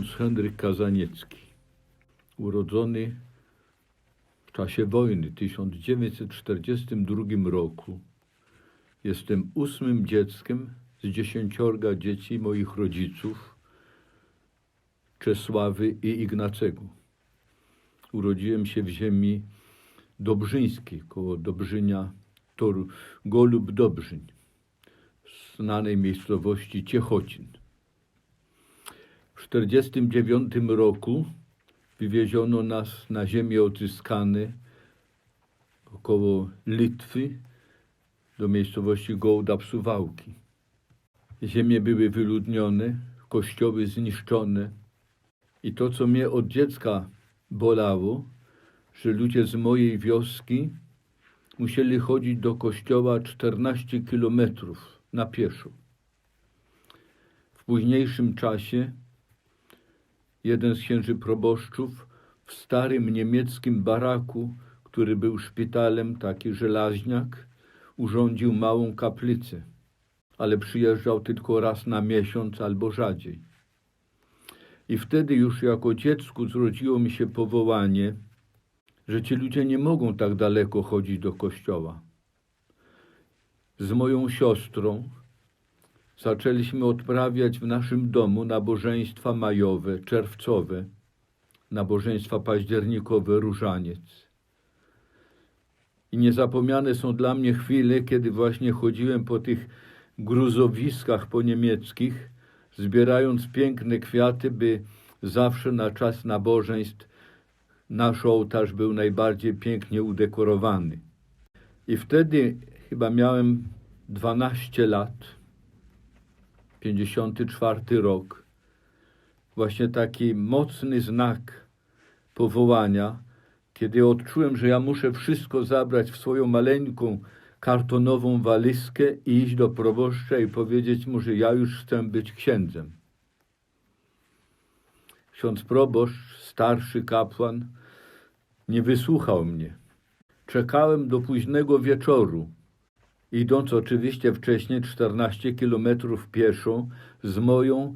Henryk Kazaniecki, urodzony w czasie wojny w 1942 roku. Jestem ósmym dzieckiem z dziesięciorga dzieci moich rodziców, Czesławy i Ignacego. Urodziłem się w ziemi dobrzyńskiej, koło Dobrzynia, Tor Golub Dobrzyń, znanej miejscowości Ciechocin. W 1949 roku wywieziono nas na ziemię odzyskane około Litwy do miejscowości Gołda w Suwałki. Ziemie były wyludnione, kościoły zniszczone i to, co mnie od dziecka bolało, że ludzie z mojej wioski musieli chodzić do kościoła 14 kilometrów na pieszo. W późniejszym czasie jeden z księży proboszczów w starym niemieckim baraku, który był szpitalem, taki żelaźniak, urządził małą kaplicę, ale przyjeżdżał tylko raz na miesiąc albo rzadziej. I wtedy już jako dziecku zrodziło mi się powołanie, że ci ludzie nie mogą tak daleko chodzić do kościoła. Z moją siostrą zaczęliśmy odprawiać w naszym domu nabożeństwa majowe, czerwcowe, nabożeństwa październikowe, różaniec. I niezapomniane są dla mnie chwile, kiedy właśnie chodziłem po tych gruzowiskach po niemieckich, zbierając piękne kwiaty, by zawsze na czas nabożeństw nasz ołtarz był najbardziej pięknie udekorowany. I wtedy chyba miałem 12 lat, 54 rok. Właśnie taki mocny znak powołania, kiedy odczułem, że ja muszę wszystko zabrać w swoją maleńką kartonową walizkę i iść do proboszcza i powiedzieć mu, że ja już chcę być księdzem. Ksiądz proboszcz, starszy kapłan, nie wysłuchał mnie. Czekałem do późnego wieczoru, idąc oczywiście wcześniej 14 kilometrów pieszo z moją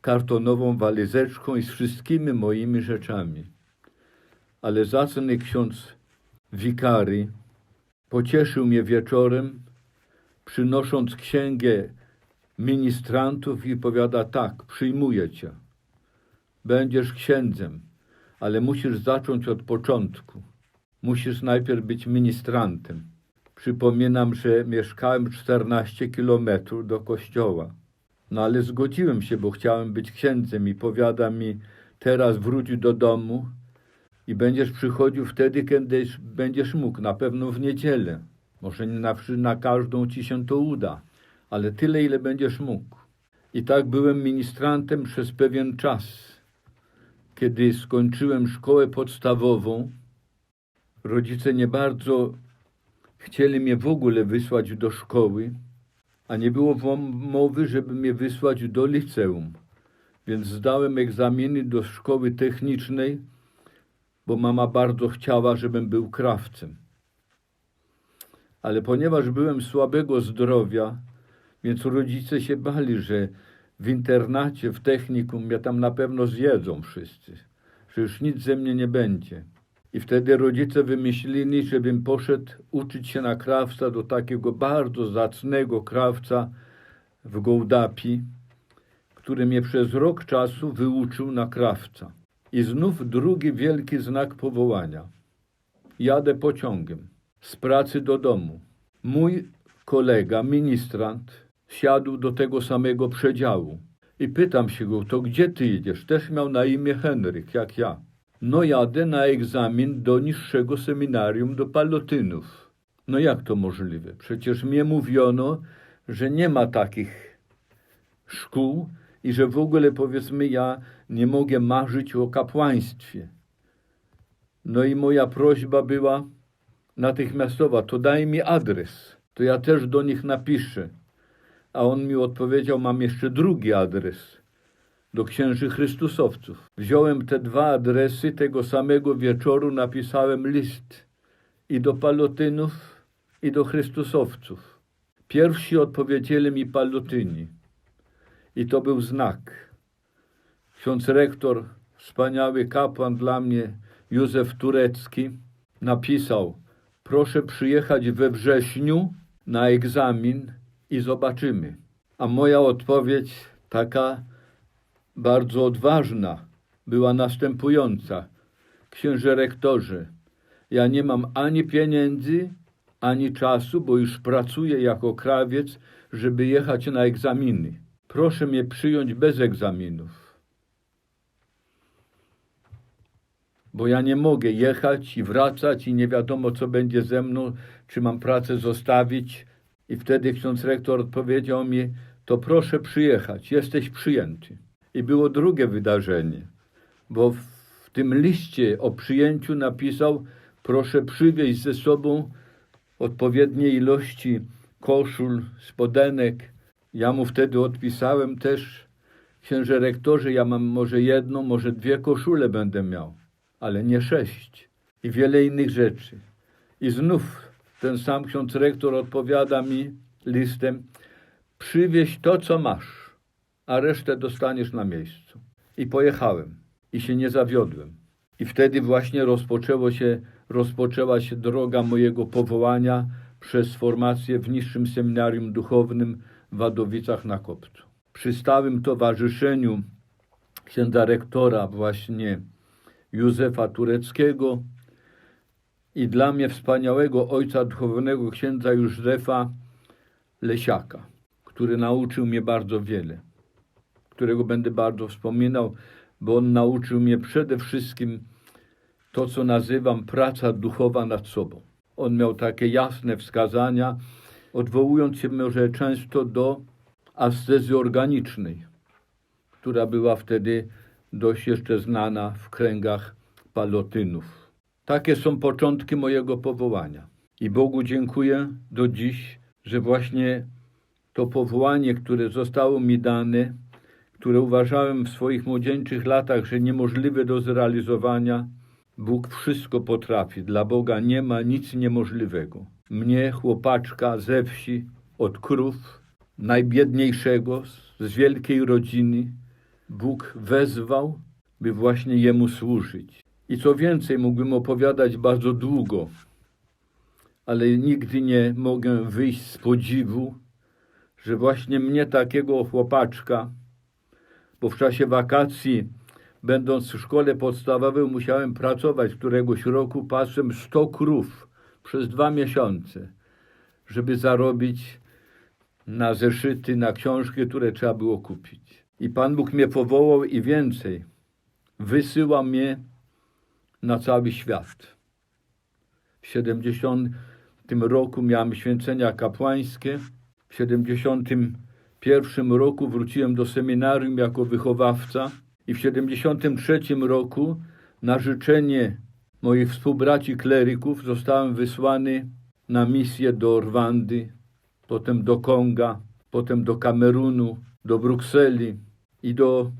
kartonową walizeczką i z wszystkimi moimi rzeczami. Ale zacny ksiądz wikary pocieszył mnie wieczorem, przynosząc księgę ministrantów i powiada tak, przyjmuję cię. Będziesz księdzem, ale musisz zacząć od początku. Musisz najpierw być ministrantem. Przypominam, że mieszkałem 14 kilometrów do kościoła. No ale zgodziłem się, bo chciałem być księdzem i powiada mi, teraz wróć do domu i będziesz przychodził wtedy, kiedy będziesz mógł, na pewno w niedzielę. Może nie na, na każdą ci się to uda, ale tyle, ile będziesz mógł. I tak byłem ministrantem przez pewien czas. Kiedy skończyłem szkołę podstawową, rodzice nie bardzo chcieli mnie w ogóle wysłać do szkoły, a nie było mowy, żeby mnie wysłać do liceum. Więc zdałem egzaminy do szkoły technicznej, bo mama bardzo chciała, żebym był krawcem. Ale ponieważ byłem słabego zdrowia, więc rodzice się bali, że w internacie, w technikum mnie tam na pewno zjedzą wszyscy, że już nic ze mnie nie będzie. I wtedy rodzice wymyślili, żebym poszedł uczyć się na krawca do takiego bardzo zacnego krawca w Gołdapi, który mnie przez rok czasu wyuczył na krawca. I znów drugi wielki znak powołania. Jadę pociągiem z pracy do domu. Mój kolega, ministrant, siadł do tego samego przedziału. I pytam się go, to gdzie ty jedziesz? Też miał na imię Henryk, jak ja. No jadę na egzamin do niższego seminarium, do palotynów. No jak to możliwe? Przecież mnie mówiono, że nie ma takich szkół i że w ogóle powiedzmy ja nie mogę marzyć o kapłaństwie. No i moja prośba była natychmiastowa, to daj mi adres, to ja też do nich napiszę. A on mi odpowiedział, mam jeszcze drugi adres do księży Chrystusowców. Wziąłem te dwa adresy, tego samego wieczoru napisałem list i do Palotynów, i do Chrystusowców. Pierwsi odpowiedzieli mi Palotyni i to był znak. ksiądz rektor, wspaniały kapłan dla mnie, Józef Turecki, napisał: Proszę przyjechać we wrześniu na egzamin i zobaczymy. A moja odpowiedź, taka bardzo odważna, była następująca: Księże rektorze, ja nie mam ani pieniędzy, ani czasu, bo już pracuję jako krawiec, żeby jechać na egzaminy. Proszę mnie przyjąć bez egzaminów. Bo ja nie mogę jechać i wracać i nie wiadomo, co będzie ze mną, czy mam pracę zostawić. I wtedy ksiądz rektor odpowiedział mi, to proszę przyjechać, jesteś przyjęty. I było drugie wydarzenie, bo w, tym liście o przyjęciu napisał, proszę przywieźć ze sobą odpowiednie ilości koszul, spodenek. Ja mu wtedy odpisałem też, księże rektorze, ja mam może jedną, może dwie koszule będę miał, ale nie sześć. I wiele innych rzeczy. I znów ten sam ksiądz rektor odpowiada mi listem, przywieź to, co masz, a resztę dostaniesz na miejscu. I pojechałem. I się nie zawiodłem. I wtedy właśnie rozpoczęło się, rozpoczęła się droga mojego powołania przez formację w niższym seminarium duchownym w Wadowicach na Kopcu. Przy stałym towarzyszeniu księdza rektora właśnie Józefa Tureckiego i dla mnie wspaniałego ojca duchownego księdza Józefa Lesiaka, który nauczył mnie bardzo wiele, którego będę bardzo wspominał, bo on nauczył mnie przede wszystkim to, co nazywam praca duchowa nad sobą. On miał takie jasne wskazania, odwołując się może często do ascezy organicznej, która była wtedy dość jeszcze znana w kręgach palotynów. Takie są początki mojego powołania. I Bogu dziękuję do dziś, że właśnie to powołanie, które zostało mi dane, które uważałem w swoich młodzieńczych latach, że niemożliwe do zrealizowania, Bóg wszystko potrafi. Dla Boga nie ma nic niemożliwego. Mnie, chłopaczka ze wsi, od krów, najbiedniejszego, z wielkiej rodziny, Bóg wezwał, by właśnie Jemu służyć. I co więcej, mógłbym opowiadać bardzo długo, ale nigdy nie mogę wyjść z podziwu, że właśnie mnie, takiego chłopaczka, bo w czasie wakacji, będąc w szkole podstawowej, musiałem pracować któregoś roku, pasem 100 krów przez dwa miesiące, żeby zarobić na zeszyty, na książki, które trzeba było kupić. I Pan Bóg mnie powołał i więcej. Wysyła mnie na cały świat. W 70 roku miałem święcenia kapłańskie. W 71 roku wróciłem do seminarium jako wychowawca i w 73 roku na życzenie moich współbraci kleryków zostałem wysłany na misję do Rwandy, potem do Konga, potem do Kamerunu, do Brukseli i do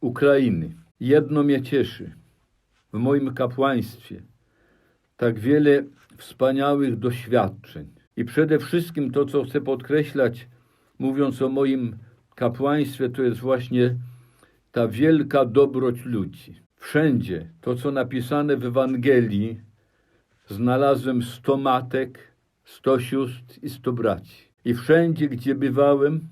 Ukrainy. Jedno mnie cieszy w moim kapłaństwie. Tak wiele wspaniałych doświadczeń. I przede wszystkim to, co chcę podkreślać, mówiąc o moim kapłaństwie, to jest właśnie ta wielka dobroć ludzi. Wszędzie to, co napisane w Ewangelii, znalazłem sto matek, sto sióstr i sto braci. I wszędzie, gdzie bywałem,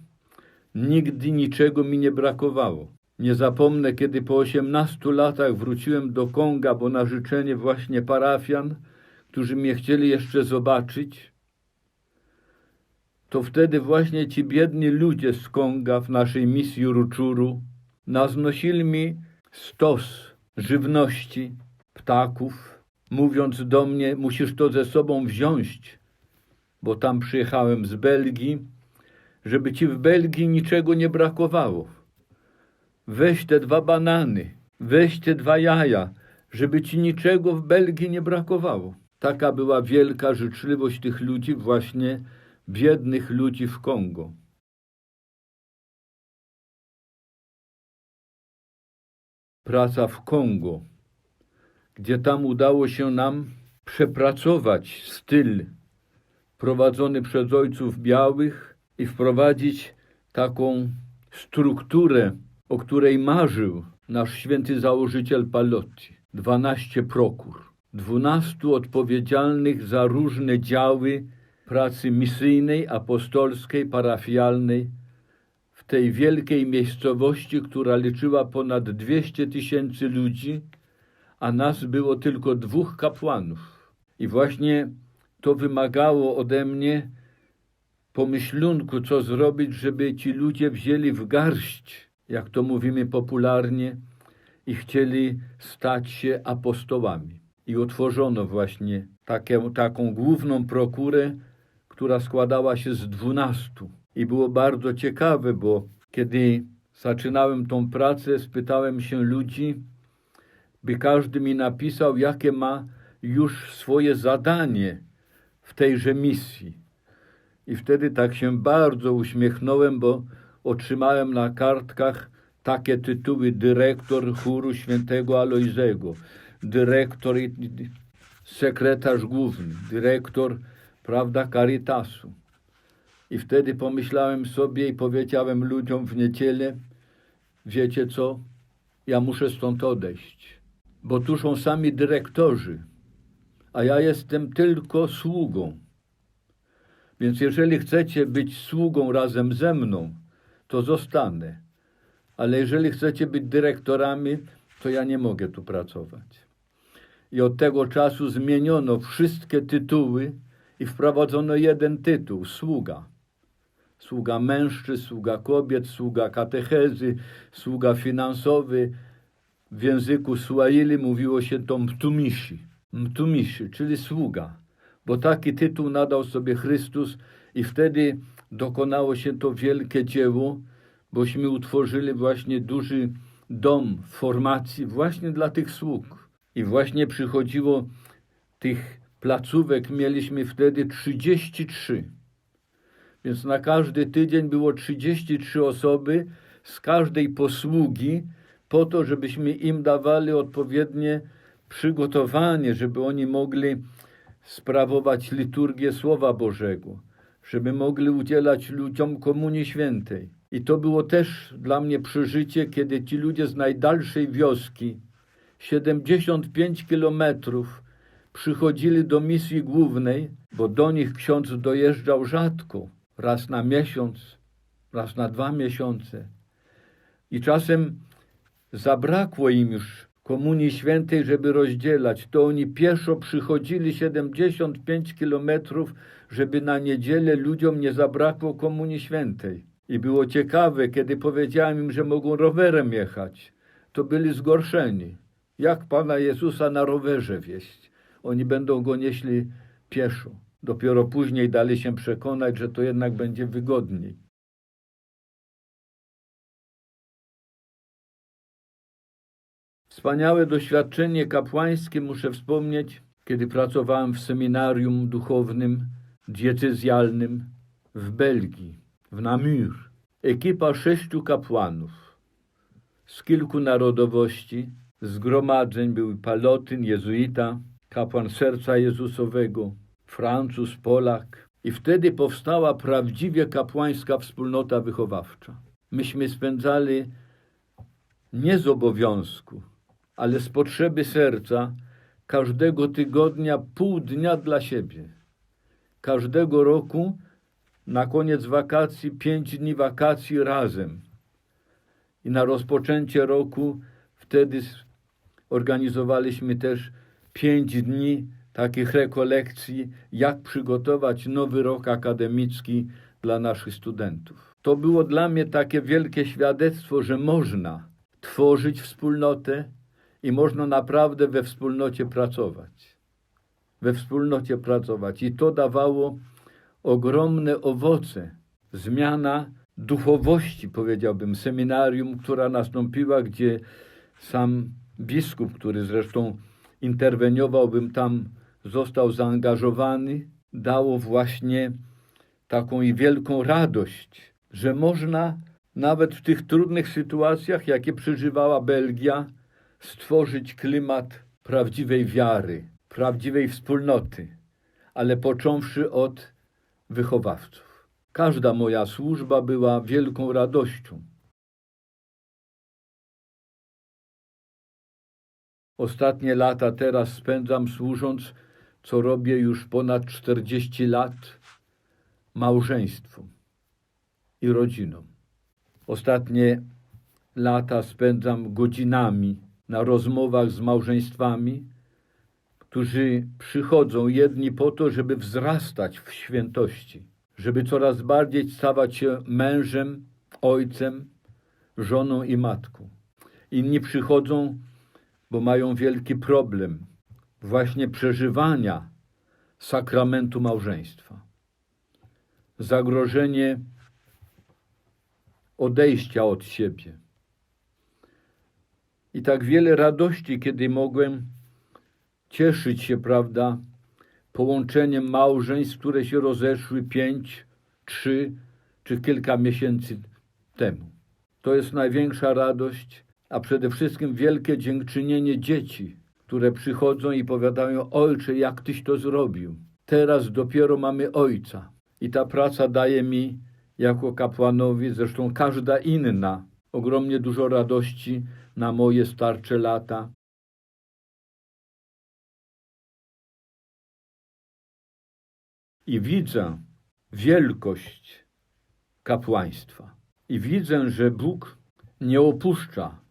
nigdy niczego mi nie brakowało. Nie zapomnę, kiedy po 18 latach wróciłem do Konga, bo na życzenie właśnie parafian, którzy mnie chcieli jeszcze zobaczyć, to wtedy właśnie ci biedni ludzie z Konga w naszej misji Ruczuru naznosili mi stos żywności, ptaków, mówiąc do mnie, musisz to ze sobą wziąć, bo tam przyjechałem z Belgii, żeby ci w Belgii niczego nie brakowało. Weź te dwa banany, weź te dwa jaja, żeby ci niczego w Belgii nie brakowało. Taka była wielka życzliwość tych ludzi, właśnie biednych ludzi w Kongo. Praca w Kongo, gdzie tam udało się nam przepracować styl prowadzony przez ojców białych i wprowadzić taką strukturę, o której marzył nasz święty założyciel Palotti, 12 prokur, 12 odpowiedzialnych za różne działy pracy misyjnej, apostolskiej, parafialnej w tej wielkiej miejscowości, która liczyła ponad 200 tysięcy ludzi, a nas było tylko dwóch kapłanów. I właśnie to wymagało ode mnie pomyślunku, co zrobić, żeby ci ludzie wzięli w garść, jak to mówimy popularnie, i chcieli stać się apostołami. I otworzono właśnie takie, taką główną prokurę, która składała się z dwunastu. I było bardzo ciekawe, bo kiedy zaczynałem tą pracę, spytałem się ludzi, by każdy mi napisał, jakie ma już swoje zadanie w tejże misji. I wtedy tak się bardzo uśmiechnąłem, bo otrzymałem na kartkach takie tytuły dyrektor chóru świętego Alojzego, dyrektor i sekretarz główny, dyrektor, prawda, Caritasu. I wtedy pomyślałem sobie i powiedziałem ludziom w niedzielę, wiecie co, ja muszę stąd odejść, bo tu są sami dyrektorzy, a ja jestem tylko sługą. Więc jeżeli chcecie być sługą razem ze mną, to zostanę. Ale jeżeli chcecie być dyrektorami, to ja nie mogę tu pracować. I od tego czasu zmieniono wszystkie tytuły i wprowadzono jeden tytuł sługa. Sługa mężczyzn, sługa kobiet, sługa katechezy, sługa finansowy. W języku Swahili mówiło się to mtumishi. Mtumishi, czyli sługa bo taki tytuł nadał sobie Chrystus i wtedy dokonało się to wielkie dzieło, bośmy utworzyli właśnie duży dom formacji właśnie dla tych sług. I właśnie przychodziło tych placówek, mieliśmy wtedy 33. Więc na każdy tydzień było 33 osoby z każdej posługi, po to, żebyśmy im dawali odpowiednie przygotowanie, żeby oni mogli sprawować liturgię Słowa Bożego, żeby mogli udzielać ludziom Komunii Świętej. I to było też dla mnie przeżycie, kiedy ci ludzie z najdalszej wioski, 75 kilometrów, przychodzili do misji głównej, bo do nich ksiądz dojeżdżał rzadko, raz na miesiąc, raz na dwa miesiące. I czasem zabrakło im już Komunii Świętej, żeby rozdzielać, to oni pieszo przychodzili 75 kilometrów, żeby na niedzielę ludziom nie zabrakło Komunii Świętej. I było ciekawe, kiedy powiedziałem im, że mogą rowerem jechać, to byli zgorszeni. Jak Pana Jezusa na rowerze wieść? Oni będą go nieśli pieszo. Dopiero później dali się przekonać, że to jednak będzie wygodniej. Wspaniałe doświadczenie kapłańskie muszę wspomnieć, kiedy pracowałem w seminarium duchownym diecezjalnym w Belgii, w Namur. Ekipa sześciu kapłanów z kilku narodowości, zgromadzeń był Palotyn, jezuita, kapłan Serca Jezusowego, Francuz, Polak. I wtedy powstała prawdziwie kapłańska wspólnota wychowawcza. Myśmy spędzali nie z obowiązku, ale z potrzeby serca każdego tygodnia pół dnia dla siebie. Każdego roku na koniec wakacji pięć dni wakacji razem. I na rozpoczęcie roku wtedy organizowaliśmy też pięć dni takich rekolekcji, jak przygotować nowy rok akademicki dla naszych studentów. To było dla mnie takie wielkie świadectwo, że można tworzyć wspólnotę, i można naprawdę we wspólnocie pracować. We wspólnocie pracować. I to dawało ogromne owoce. Zmiana duchowości, powiedziałbym, seminarium, która nastąpiła, gdzie sam biskup, który zresztą interweniowałbym tam, został zaangażowany, dało właśnie taką i wielką radość, że można nawet w tych trudnych sytuacjach, jakie przeżywała Belgia, stworzyć klimat prawdziwej wiary, prawdziwej wspólnoty, ale począwszy od wychowawców. Każda moja służba była wielką radością. Ostatnie lata teraz spędzam służąc, co robię już ponad 40 lat, małżeństwu i rodzinom. Ostatnie lata spędzam godzinami na rozmowach z małżeństwami, którzy przychodzą jedni po to, żeby wzrastać w świętości, żeby coraz bardziej stawać się mężem, ojcem, żoną i matką. Inni przychodzą, bo mają wielki problem właśnie przeżywania sakramentu małżeństwa. Zagrożenie odejścia od siebie. I tak wiele radości, kiedy mogłem cieszyć się, prawda, połączeniem małżeństw, które się rozeszły pięć, trzy czy kilka miesięcy temu. To jest największa radość, a przede wszystkim wielkie dziękczynienie dzieci, które przychodzą i powiadają: Ojcze, jak tyś to zrobił? Teraz dopiero mamy ojca. I ta praca daje mi jako kapłanowi, zresztą każda inna, ogromnie dużo radości na moje starcze lata. I widzę wielkość kapłaństwa. I widzę, że Bóg nie opuszcza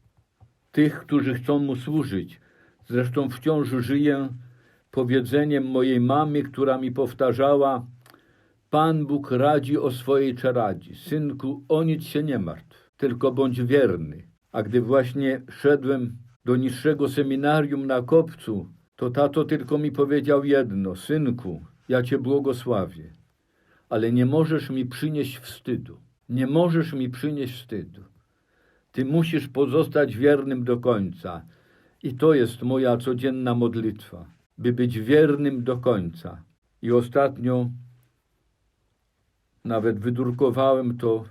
tych, którzy chcą Mu służyć. Zresztą wciąż żyję powiedzeniem mojej mamy, która mi powtarzała: Pan Bóg radzi o swojej czeradzi. Synku, o nic się nie martw, tylko bądź wierny. A gdy właśnie szedłem do niższego seminarium na kopcu, to tato tylko mi powiedział jedno: Synku, ja cię błogosławię, ale nie możesz mi przynieść wstydu. Nie możesz mi przynieść wstydu. Ty musisz pozostać wiernym do końca. I to jest moja codzienna modlitwa, by być wiernym do końca. I ostatnio nawet wydrukowałem to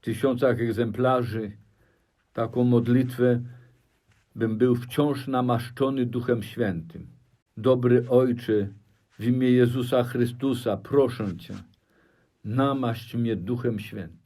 w tysiącach egzemplarzy, taką modlitwę, bym był wciąż namaszczony Duchem Świętym. Dobry Ojcze, w imię Jezusa Chrystusa, proszę Cię, namaść mnie Duchem Świętym.